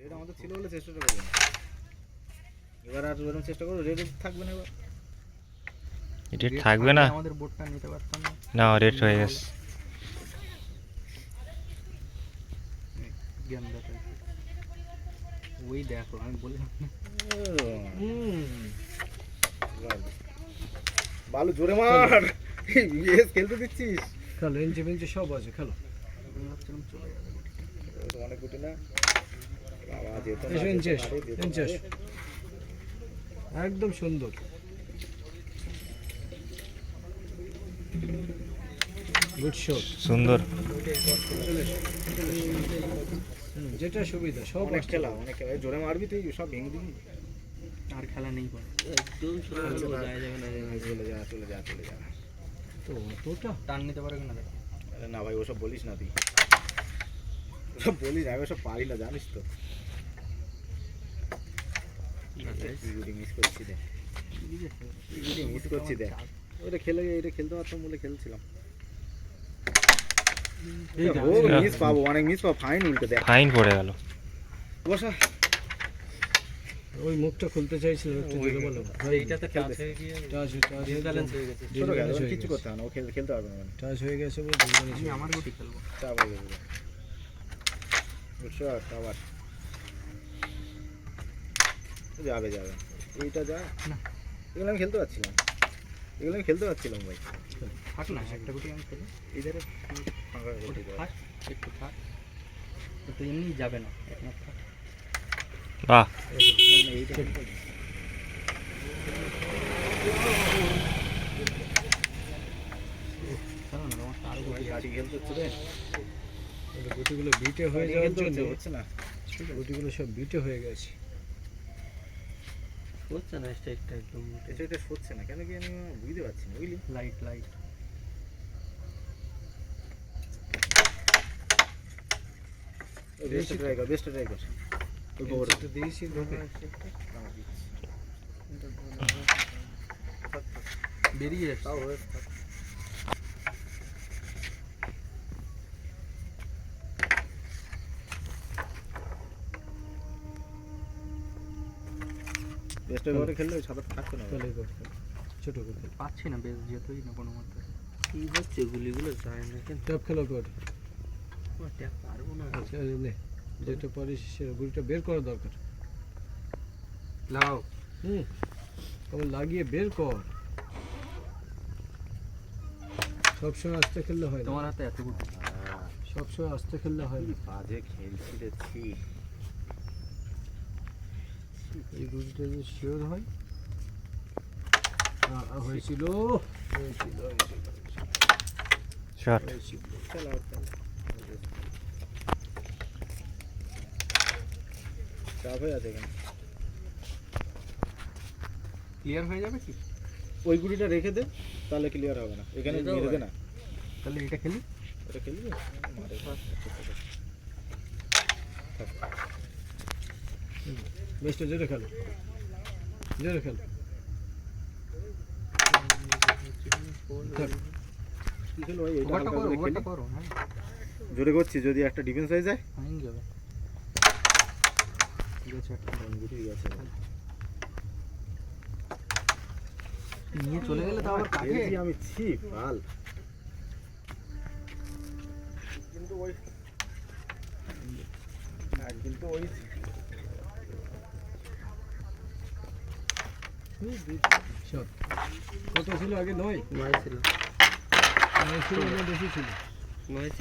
Red আমাদের ছিল বলে চেষ্টাটা করব এবার আর এরকম চেষ্টা করব রেড থাকবে না এবার। এটা থাকবে না? আমাদের বোটটা নিতে পারতাম না। না রেট হয়ে গেছে। ওই দেখো আমি বললাম বালু। বালু জোরে মার! ইয়েস খেলতে দিচ্ছিস। খেলো ইঞ্চি ফিঞ্চি সব আছে খেলো। ভাবছিলাম চলে যাবে। অনেক গুটি না? একদম সুন্দর। গুড শট সুন্দর। যেটা সুবিধা সব অনেক খেলা অনেক খেলা। জোরে মারবি তুই সব ভেঙে দিবি। আর খেলা নেই একদম চলে চলে যা চলে যা চলে যা তো অতটা টান নিতে পারবে না না ভাই ওসব বলিস না তুই। বলিস আমি ওসব পারি না জানিস তো। মিস করছি দে ইগুডি মিস করছি দে ওটা খেলে এটা খেলতে পারতাম বলে খেলছিলাম। মিস পাবো অনেক মিস পাবো ফাইন উল্টে দেখ। ফাইন পড়ে গেল। বসা। ওই মুখটা খুলতে চাইছিল একটু জোরে বলো। এইটাতে টাচ হয়ে গিয়ে টাচ টাচ ডিসব্যালেন্স হয়ে গেছে। ছোট গেল কিছু করতে হবে না ও খেলতে পারবে না। টাচ হয়ে গেছে বলে আমি আমার গুটি খেলব। চাপ হয়ে যাবে গুড শট আবার যাবে যাবে। এইটা যা। না। এগুলো আমি খেলতে পারছিলাম। এগুলো আমি খেলতে পারছিলাম ভাই। থাক না একটা গুটি আমি খেলি। ইধারে ফাঁকা ওটা থাক একটু থাক। তো এমনি যাবে না একমাত্র থাক বাহ। এইটা খেলতে না তোমার তো আরও ভাই, গাড়ি খেলতে হচ্ছে রে। গুটিগুলো বিটে হয়ে যাওয়ার জন্য হচ্ছে না। গুটিগুলো সব বিটে হয়ে গেছে। হচ্ছে না স্ট্রাইকটা একদম এটা সরছে না কেন কি আমি বুঝতে পারছি না বুঝলি? লাইট লাইট বেস্ট ট্রাই কর বেস্ট ট্রাই কর। অল্প করে। দিয়েছি ঢোকে বেরিয়ে যাচ্ছে। বেস্ট খেললে ওই সাদাটা থাকতো না। করতে ছোট করে পাচ্ছি না বেশ যেতই না কোনো মতে। কি হচ্ছে গুলিগুলো যায় না কেন? ট্যাপ খেলো কর ওটা পারব না। আচ্ছা নে যেটা পারিস সে গুলিটা বের করা দরকার। লাও। হুম লাগিয়ে বের কর। সবসময় আস্তে খেললে হয় তোমার হাতে এত সবসময় আস্তে খেললে হয় বাজে খেলছি রে ছি এই গুলিটা যদি শিওর হয়? আ, আ, হয়েছিল হয়েছিল শট চাপ হয়ে আছে এখানে। ক্লিয়ার হয়ে যাবে কি? ওই গুলিটা রেখে দে তাহলে ক্লিয়ার হবে না। এখানে দেবে না। তাহলে এটা খেলি। এটা খেলবি মারে বেস্টটা জোরে খেলো জোরে খেলো থাক। কি খেলো ভাই এটা ওভারটা হালকা করো করে ওভারটা খেলি। করো হ্যাঁ জোরে করছি যদি একটা ডিফেন্স হয়ে যায় ফাইন যাবে ঠিক আছে একটা গুটি গেছে নিয়ে চলে গেলে তো আবার কাকে খেলছি আমি ছি পাল কিন্তু ওই হ্যাঁ, কিন্তু ওই কত ছিল আগে? নয়? নয় ছিল। নয় ছিল বেশি ছিল। নয় ছিল।